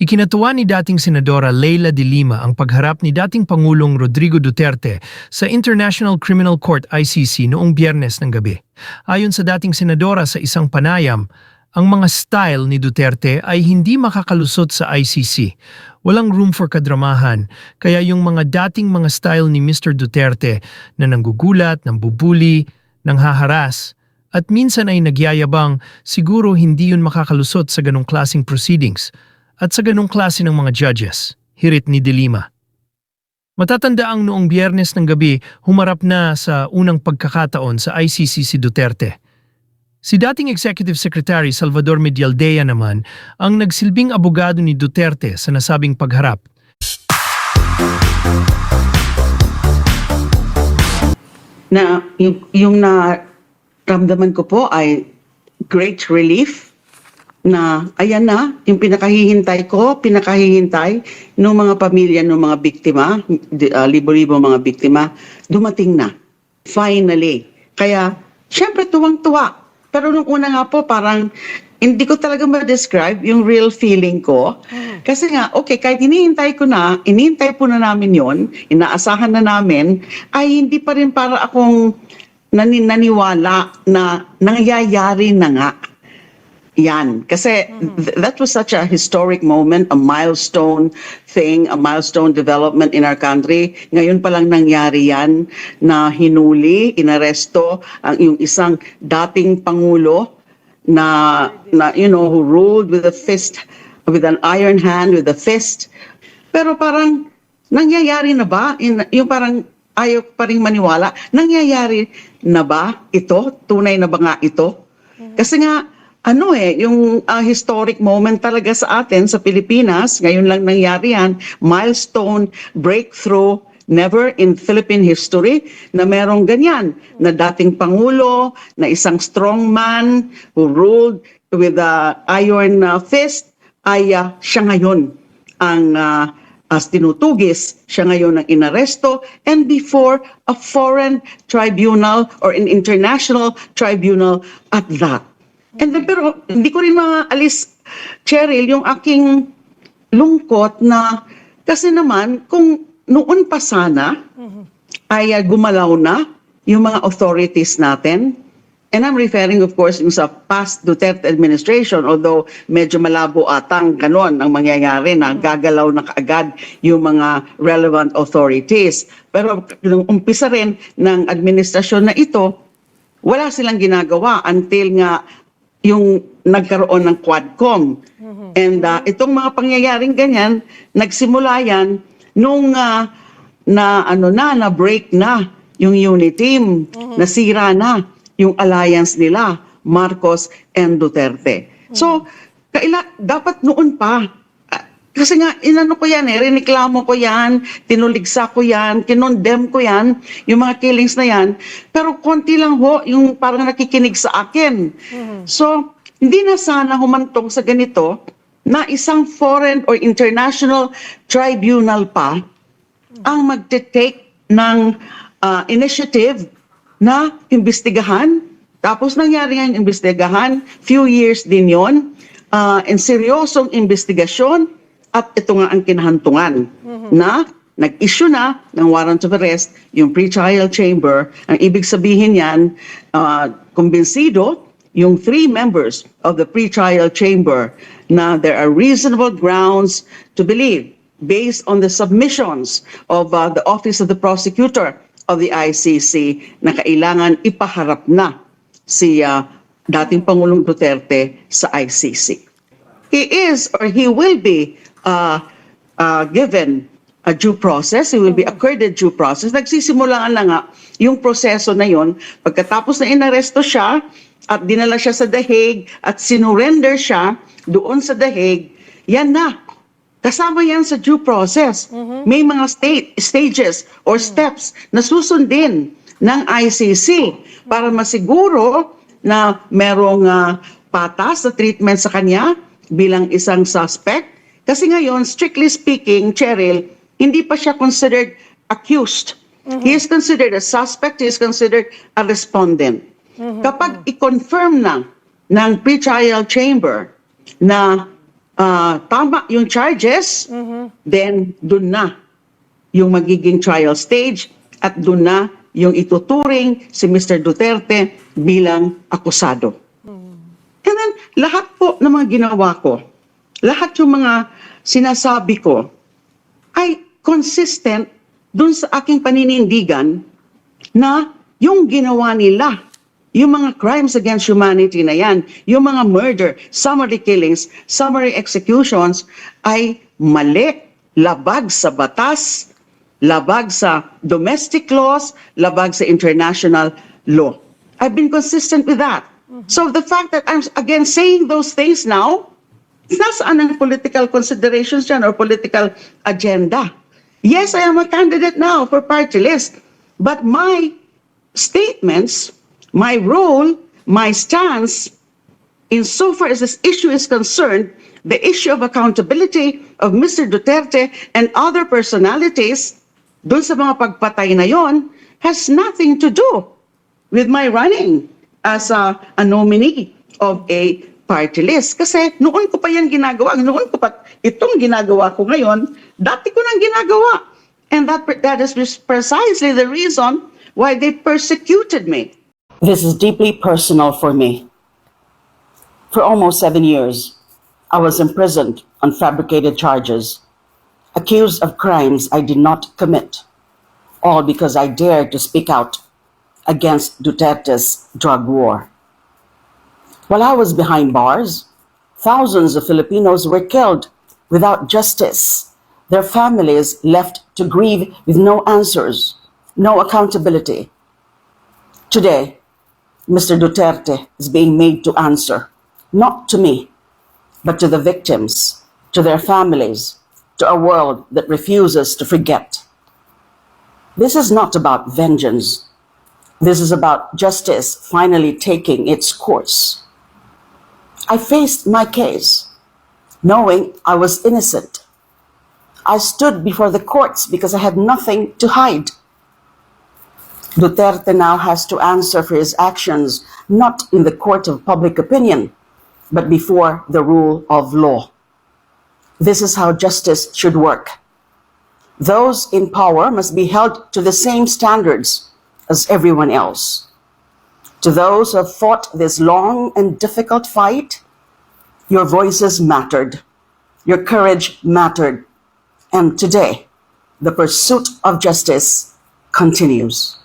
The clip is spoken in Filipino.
Ikinatuwa ni dating Senadora Leila de Lima ang pagharap ni dating Pangulong Rodrigo Duterte sa International Criminal Court ICC noong biyernes ng gabi. Ayon sa dating Senadora sa isang panayam, ang mga style ni Duterte ay hindi makakalusot sa ICC. Walang room for kadramahan, kaya yung mga dating mga style ni Mr. Duterte na nanggugulat, nambubuli, nanghaharas, at minsan ay nagyayabang, siguro hindi yun makakalusot sa ganong klasing proceedings at sa ganong klase ng mga judges, hirit ni De Lima. Matatanda ang noong biyernes ng gabi, humarap na sa unang pagkakataon sa ICC si Duterte. Si dating Executive Secretary Salvador Medialdea naman ang nagsilbing abogado ni Duterte sa nasabing pagharap. na yung, yung naramdaman ko po ay great relief na ayan na, yung pinakahihintay ko, pinakahihintay ng mga pamilya ng mga biktima, ah, libo-libo mga biktima, dumating na. Finally. Kaya, syempre tuwang-tuwa. Pero nung una nga po, parang hindi ko talaga ma-describe yung real feeling ko. Kasi nga, okay, kahit hinihintay ko na, inihintay po na namin yon inaasahan na namin, ay hindi pa rin para akong nani- naniwala na nangyayari na nga. Yan. Kasi th- that was such a historic moment, a milestone thing, a milestone development in our country. Ngayon pa lang nangyari yan na hinuli, inaresto ang yung isang dating pangulo na, na you know, who ruled with a fist, with an iron hand, with a fist. Pero parang nangyayari na ba? In, yung parang ayaw pa rin maniwala, nangyayari na ba ito? Tunay na ba nga ito? Kasi nga, ano eh, yung ah, historic moment talaga sa atin, sa Pilipinas, ngayon lang nangyari yan, milestone, breakthrough, never in Philippine history na merong ganyan, na dating Pangulo, na isang strong man who ruled with a iron ah, fist, ay ah, siya ngayon ang ah, as tinutugis, siya ngayon ang inaresto, and before a foreign tribunal or an international tribunal at that. And then, pero hindi ko rin maalis, Cheryl, yung aking lungkot na kasi naman kung noon pa sana ay uh, gumalaw na yung mga authorities natin. And I'm referring of course yung sa past Duterte administration although medyo malabo atang ganon ang mangyayari na gagalaw na kaagad yung mga relevant authorities. Pero nung umpisa rin ng administrasyon na ito, wala silang ginagawa until nga yung nagkaroon ng Quadcom. And uh, itong mga pangyayaring ganyan, nagsimula yan nung uh, na ano na na break na yung unity team, nasira na yung alliance nila Marcos and Duterte. So, kaila dapat noon pa kasi nga, inano ko yan eh, riniklamo ko yan, tinuligsa ko yan, kinondem ko yan, yung mga killings na yan. Pero konti lang ho, yung parang nakikinig sa akin. So, hindi na sana humantong sa ganito na isang foreign or international tribunal pa ang magte-take ng ah, initiative na imbestigahan. Tapos nangyari nga yung imbestigahan, few years din yon, uh, and seryosong investigasyon at ito nga ang kinahantungan na nag-issue na ng warrant of arrest yung pre-trial chamber. Ang ibig sabihin yan, uh, kumbinsido yung three members of the pre-trial chamber na there are reasonable grounds to believe based on the submissions of uh, the Office of the Prosecutor of the ICC na kailangan ipaharap na si uh, dating Pangulong Duterte sa ICC. He is or he will be uh, uh, given a due process, he will be accorded due process. Nagsisimula na nga yung proseso na yon pagkatapos na inaresto siya at dinala siya sa The Hague at sinurrender siya doon sa The Hague, yan na, Kasama yan sa due process. May mga state, stages or steps na susundin ng ICC para masiguro na merong ah, patas na treatment sa kanya bilang isang suspect. Kasi ngayon, strictly speaking, Cheryl, hindi pa siya considered accused. He is considered a suspect, he is considered a respondent. Kapag i-confirm na ng pre-trial chamber na ah, tama yung charges, then dun na yung magiging trial stage at dun na yung ituturing si Mr. Duterte bilang akusado. And then, lahat po ng mga ginawa ko, lahat yung mga sinasabi ko, ay consistent dun sa aking paninindigan na yung ginawa nila, yung mga crimes against humanity na yan, yung mga murder, summary killings, summary executions, ay mali, labag sa batas, labag sa domestic laws, labag sa international law. I've been consistent with that. So the fact that I'm again saying those things now, nasaan ang political considerations dyan or political agenda? Yes, I am a candidate now for party list, but my statements, my role, my stance, insofar as this issue is concerned, the issue of accountability of Mr. Duterte and other personalities dun sa mga pagpatay na yon has nothing to do with my running as a, a nominee of a party list. Kasi noon ko pa yan ginagawa, noon ko pa itong ginagawa ko ngayon, dati ko nang ginagawa. And that, that is precisely the reason why they persecuted me. This is deeply personal for me. For almost seven years, I was imprisoned on fabricated charges, accused of crimes I did not commit, all because I dared to speak out against Duterte's drug war. While I was behind bars, thousands of Filipinos were killed without justice, their families left to grieve with no answers, no accountability. Today, Mr. Duterte is being made to answer, not to me, but to the victims, to their families, to a world that refuses to forget. This is not about vengeance. This is about justice finally taking its course. I faced my case, knowing I was innocent. I stood before the courts because I had nothing to hide. Duterte now has to answer for his actions not in the court of public opinion, but before the rule of law. This is how justice should work. Those in power must be held to the same standards as everyone else. To those who have fought this long and difficult fight, your voices mattered, your courage mattered, and today the pursuit of justice continues.